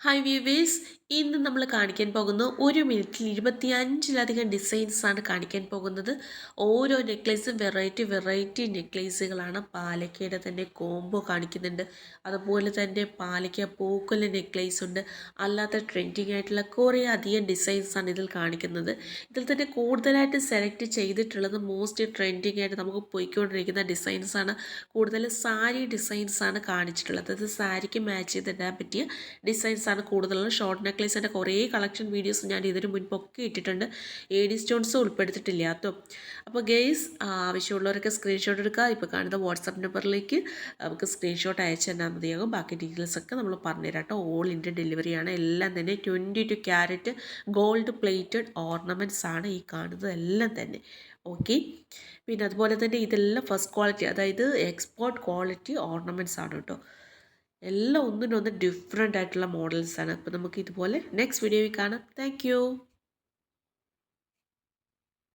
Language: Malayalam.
ഹായ് വ്യൂവേഴ്സ് ഇന്ന് നമ്മൾ കാണിക്കാൻ പോകുന്ന ഒരു മിനിറ്റിൽ ഇരുപത്തി അഞ്ചിലധികം ഡിസൈൻസാണ് കാണിക്കാൻ പോകുന്നത്. ഓരോ നെക്ലേസും വെറൈറ്റി വെറൈറ്റി നെക്ലേസുകളാണ് പാലക്കയുടെ തന്നെ കോംബോ കാണിക്കുന്നുണ്ട്. അതുപോലെ തന്നെ പാലക്ക പൂക്കുല നെക്ലേസ് ഉണ്ട്. അല്ലാത്ത ട്രെൻഡിങ് ആയിട്ടുള്ള കുറേ അധികം ഡിസൈൻസാണ് ഇതിൽ കാണിക്കുന്നത്. ഇതിൽ തന്നെ കൂടുതലായിട്ട് സെലക്ട് ചെയ്തിട്ടുള്ളത് മോസ്റ്റ് ട്രെൻഡിങ് ആയിട്ട് നമുക്ക് പോയിക്കൊണ്ടിരിക്കുന്ന ഡിസൈൻസാണ് കൂടുതൽ സാരി ഡിസൈൻസാണ് കാണിച്ചിട്ടുള്ളത്. അത് സാരിക്ക് മാച്ച് ചെയ്തിടാൻ പറ്റിയ ഡിസൈൻസ് ആണ് കൂടുതലുള്ള ഷോർട്ട് നെക്ലേസിന്റെ കുറേ കളക്ഷൻ വീഡിയോസ് ഞാൻ ഇതിന് മുൻപൊക്കെ ഇട്ടിട്ടുണ്ട്. എ ഡി സ്റ്റോൺസ് ഉൾപ്പെടുത്തിയിട്ടില്ല കേട്ടോ. അപ്പോൾ ഗെയ്സ് ആവശ്യമുള്ളവരൊക്കെ സ്ക്രീൻഷോട്ട് എടുക്കുക. ഇപ്പോൾ കാണുന്ന വാട്സപ്പ് നമ്പറിലേക്ക് നമുക്ക് സ്ക്രീൻഷോട്ട് അയച്ചു തന്നാൽ മതിയാകും. ബാക്കി ഡീറ്റെയിൽസൊക്കെ നമ്മൾ പറഞ്ഞുതരാം കേട്ടോ. ഓൾ ഇന്ത്യ ഡെലിവറിയാണ് എല്ലാം തന്നെ twenty two carat gold plated ornaments ആണ് ഈ കാണുന്നത്. എല്ലാം തന്നെ. ഓക്കെ പിന്നെ അതുപോലെ തന്നെ ഇതെല്ലാം ഫസ്റ്റ് ക്വാളിറ്റി അതായത് എക്സ്പോർട്ട് ക്വാളിറ്റി ഓർണമെന്റ്സ് ആണ് കേട്ടോ. എല്ലാം ഒന്നിനൊന്ന് ഡിഫറെന്റ് ആയിട്ടുള്ള മോഡൽസാണ് അപ്പോൾ നമുക്ക് ഇതുപോലെ നെക്സ്റ്റ് വീഡിയോയിൽ കാണാം. താങ്ക്